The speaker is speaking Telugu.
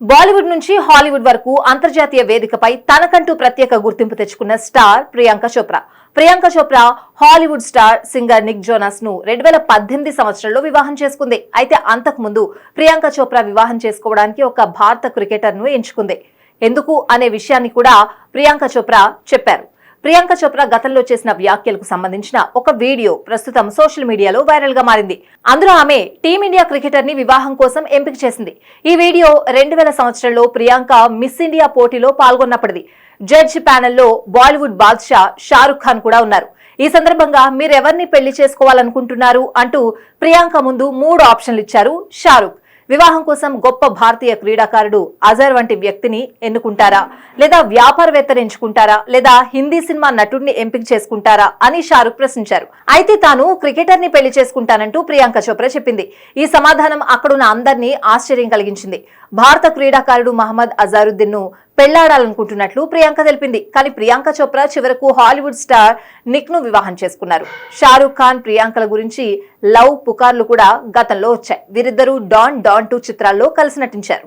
బాలీవుడ్ నుంచి హాలీవుడ్ వరకు అంతర్జాతీయ వేదికపై తనకంటూ ప్రత్యేక గుర్తింపు తెచ్చుకున్న star Priyanka Chopra. Priyanka Chopra Hollywood star singer Nick జోనస్ను రెండు వేల పద్దెనిమిది సంవత్సరంలో వివాహం చేసుకుంది. అయితే అంతకు ముందు ప్రియాంక చోప్రా వివాహం చేసుకోవడానికి ఒక భారత క్రికెటర్ను ఎంచుకుంది. ఎందుకు అనే విషయాన్ని కూడా ప్రియాంక చోప్రా చెప్పారు. ప్రియాంక చోప్రా గతంలో చేసిన వ్యాఖ్యలకు సంబంధించిన ఒక వీడియో ప్రస్తుతం సోషల్ మీడియాలో వైరల్గా మారింది. అందులో ఆమె టీమిండియా క్రికెటర్ని వివాహం కోసం ఎంపిక చేసింది. ఈ వీడియో రెండు వేల సంవత్సరంలో ప్రియాంక మిస్ ఇండియా పోటీలో పాల్గొన్నప్పటిది. జడ్జి ప్యానెల్లో బాలీవుడ్ బాద్షా షారుఖ్ ఖాన్ కూడా ఉన్నారు. ఈ సందర్భంగా మీరెవరిని పెళ్ళి చేసుకోవాలనుకుంటున్నారు అంటూ ప్రియాంక ముందు మూడు ఆప్షన్లు ఇచ్చారు షారుఖ్. వివాహం కోసం గొప్ప భారతీయ క్రీడాకారుడు అజర్ వంటి వ్యక్తిని ఎన్నుకుంటారా? లేదా వ్యాపారవేత్తను ఎంచుకుంటారా? లేదా హిందీ సినిమా నటుడిని ఎంపిక చేసుకుంటారా? అని షారుఖ్ ప్రశ్నించారు. అయితే తాను క్రికెటర్ని పెళ్ళి చేసుకుంటానంటూ ప్రియాంక చోప్రా చెప్పింది. ఈ సమాధానం అక్కడున్న అందరినీ ఆశ్చర్యం కలిగించింది. భారత క్రీడాకారుడు మహమ్మద్ అజారుద్దీన్ను పెళ్ళాడాలనుకుంటున్నట్లు ప్రియాంక తెలిపింది. కానీ ప్రియాంక చోప్రా చివరకు హాలీవుడ్ స్టార్ నిక్ను వివాహం చేసుకున్నారు. షారూఖ్ ఖాన్ ప్రియాంకల గురించి లవ్ పుకార్లు కూడా గతంలో వచ్చాయి. వీరిద్దరూ డాన్ డాన్ టూ చిత్రాల్లో కలిసి నటించారు.